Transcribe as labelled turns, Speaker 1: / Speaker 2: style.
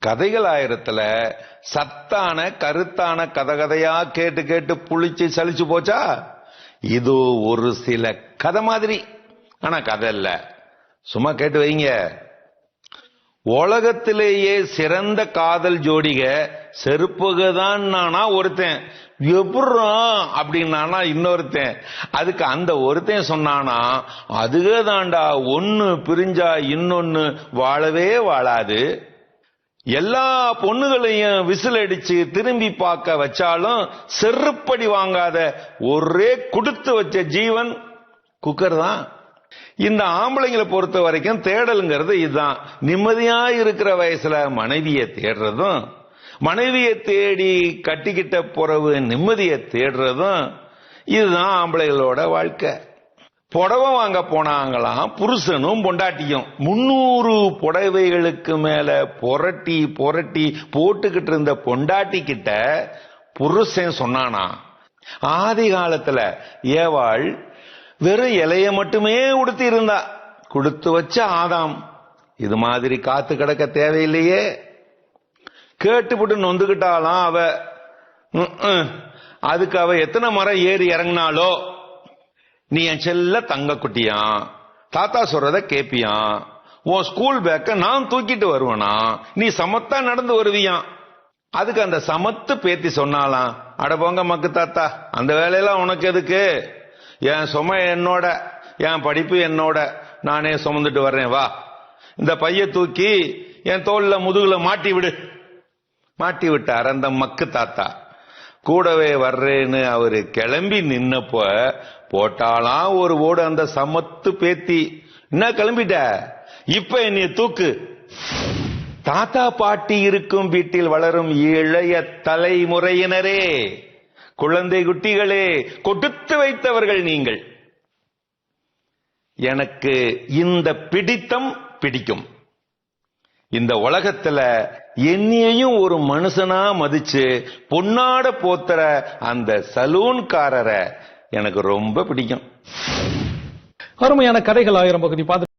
Speaker 1: கதைகள் ஆயிரத்துல சத்தான கருத்தான கதகதையா கேட்டு கேட்டு புளிச்சு சலிச்சு போச்சா? இது ஒரு சில கதை மாதிரி. ஆனா கதை இல்ல. சும்மா கேட்டு வைங்க. உலகத்திலேயே சிறந்த காதல் ஜோடிக செருப்புகதான் நானா ஒருத்தன். எப்படா அப்படின்னானா இன்னொருத்தன். அதுக்கு அந்த ஒருத்தன் சொன்னானா அதுக தாண்டா ஒன்னு பிரிஞ்சா இன்னொன்னு வாழவே வாழாது. எல்லா பொண்ணுகளையும் விசில் அடிச்சு திரும்பி பார்க்க வச்சாலும் செருப்படி வாங்காத ஒரே கொடுத்து வச்ச ஜீவன் குக்கர் தான். இந்த ஆம்பளைங்களை பொறுத்த வரைக்கும் தேடலுங்கிறது இதுதான். நிம்மதியா இருக்கிற வயசுல மனைவியை தேடுறதும் மனைவியை தேடி கட்டிக்கிட்ட பிறகு நிம்மதியை தேடுறதும் இதுதான் ஆம்பளைகளோட வாழ்க்கை. புடவை வாங்க போனாங்களாம் புருஷனும் பொண்டாட்டியும். முன்னூறு புடவைகளுக்கு மேல புரட்டி புரட்டி போட்டுக்கிட்டு இருந்த பொண்டாட்டி கிட்ட புருஷன் சொன்னானா ஆதி காலத்துல ஏவாள் வெறும் இலைய மட்டுமே உடுத்தி இருந்தா கொடுத்து வச்ச ஆதாம். இது மாதிரி காத்து கிடக்க தேவையில்லையே. கேட்டுப்பட்டு நொந்துகிட்டாலாம் அவ. ம், அதுக்கு அவ எத்தனை மரம் ஏறி இறங்கினாலோ நீ என் செல்ல தங்க குட்டியான் தாத்தா சொல்றத கேப்பியான் உன் ஸ்கூல் பேக்க நான் தூக்கிட்டு வருவனா? நீ சமத்தா நடந்து வருவியான் அதுக்கு அந்த சமத்து பேத்தி சொன்னாலாம் அட போங்க மக்கு தாத்தா அந்த வேலையெல்லாம் உனக்கு எதுக்கு? என் சுமை என்னோட என் படிப்பு என்னோட நானே சுமந்துட்டு வர்றேன் வா. இந்த பைய தூக்கி என் தோல்ல முதுகுல மாட்டி விடு. மாட்டி விட்டார் அந்த மக்கு தாத்தா. கூடவே வர்றேன்னு அவரு கிளம்பி நின்னப்ப போட்டாலாம் ஒரு ஓடு அந்த சமத்து பேத்தி. என்ன கிளம்பிட்ட? இப்ப என்னைய தூக்கு. தாத்தா பாட்டி இருக்கும் வீட்டில் வளரும் இளைய தலைமுறையினரே குழந்தை குட்டிகளே கொடுத்து வைத்தவர்கள் நீங்கள். எனக்கு இந்த பிடித்தம் பிடிக்கும். இந்த உலகத்துல என்னையும் ஒரு மனுஷனா மதிச்சு பொன்னாட போத்துற அந்த சலூன்காரரை எனக்கு ரொம்ப பிடிக்கும்.
Speaker 2: அருமையான கதைகள் ஆயிரம் பகுதி. பார்த்து